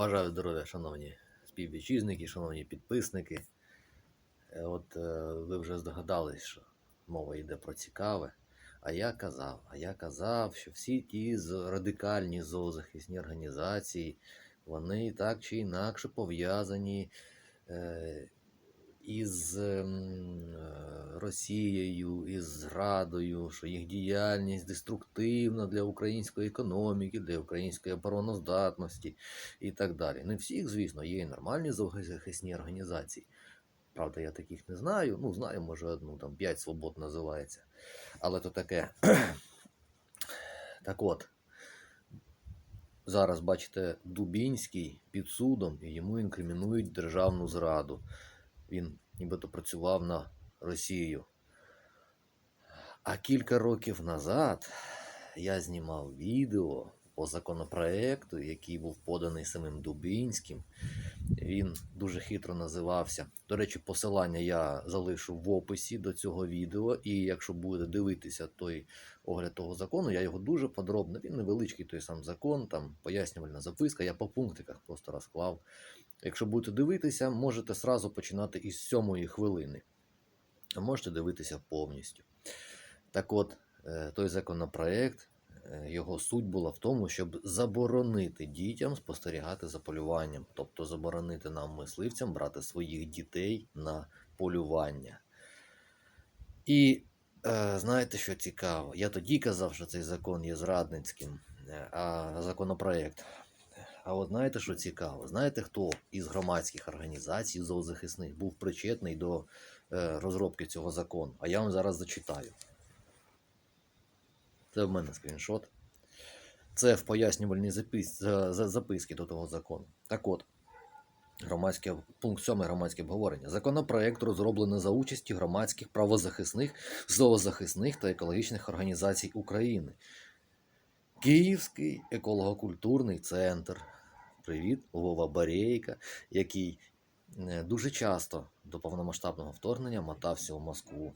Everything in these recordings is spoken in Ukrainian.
Бажаю здоров'я, шановні співвітчизники, шановні підписники. Е, От е, ви вже здогадались, що мова йде про цікаве. А я казав, а я казав, що всі ті радикальні зоозахисні організації, вони так чи інакше пов'язані е, із ем, е, Росією, із зрадою, що їх діяльність деструктивна для української економіки, для української обороноздатності і так далі. Не всіх, звісно, є і нормальні зоозахисні організації. Правда, я таких не знаю. Ну, знаю, може, одну там 5 свобод називається. Але то таке. Так от, зараз бачите, Дубінський під судом і йому інкримінують державну зраду. Він нібито працював на Росію. А кілька років назад я знімав відео по законопроекту, який був поданий самим Дубінським. Він дуже хитро називався. До речі, посилання я залишу в описі до цього відео. І якщо будете дивитися той огляд того закону, я його дуже подробно. Він невеличкий той сам закон, там пояснювальна записка. Я по пунктиках просто розклав. Якщо будете дивитися, можете сразу починати із сьомої хвилини. Можете дивитися повністю. Так от, е, той законопроект, його суть була в тому, щоб заборонити дітям спостерігати за полюванням, тобто заборонити нам, мисливцям, брати своїх дітей на полювання. І е, знаєте, що цікаво? Я тоді казав, що цей закон є зрадницьким, е, а законопроект. А от знаєте, що цікаво? Знаєте, хто із громадських організацій зоозахисних був причетний до е, розробки цього закону? А я вам зараз зачитаю. Це в мене скріншот. Це в пояснювальній запис... за- за- записки до того закону. Так от, громадське, пункт 7 громадське обговорення. Законопроект розроблено за участі громадських правозахисних, зоозахисних та екологічних організацій України. Київський еколого-культурний центр. Привіт, Вова Барейка, який е, дуже часто до повномасштабного вторгнення мотався у Москву.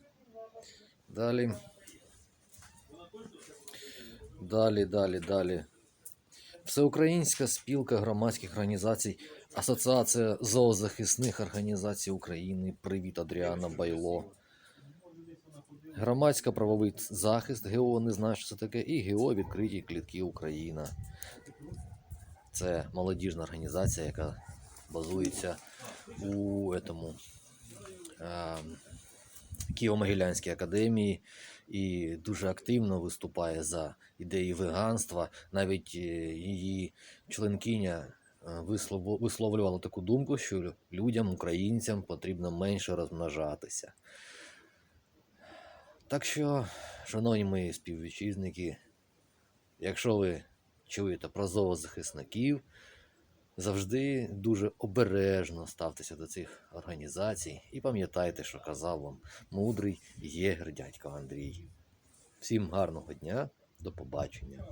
Далі. Далі, далі, далі. Всеукраїнська спілка громадських організацій, Асоціація зоозахисних організацій України. Привіт, Адріана Байло. Громадська правовий захист, ГО не знаю, що це таке, і ГО відкриті клітки Україна. Це молодіжна організація, яка базується у этому, е, Києво-Могилянській академії і дуже активно виступає за ідеї веганства. Навіть е, її членкиня е, висловлювала таку думку, що людям, українцям потрібно менше розмножатися. Так що, шановні мої співвітчизники, якщо ви чуєте про зоозахисників, завжди дуже обережно ставтеся до цих організацій і пам'ятайте, що казав вам мудрий єгер дядько Андрій. Всім гарного дня, до побачення.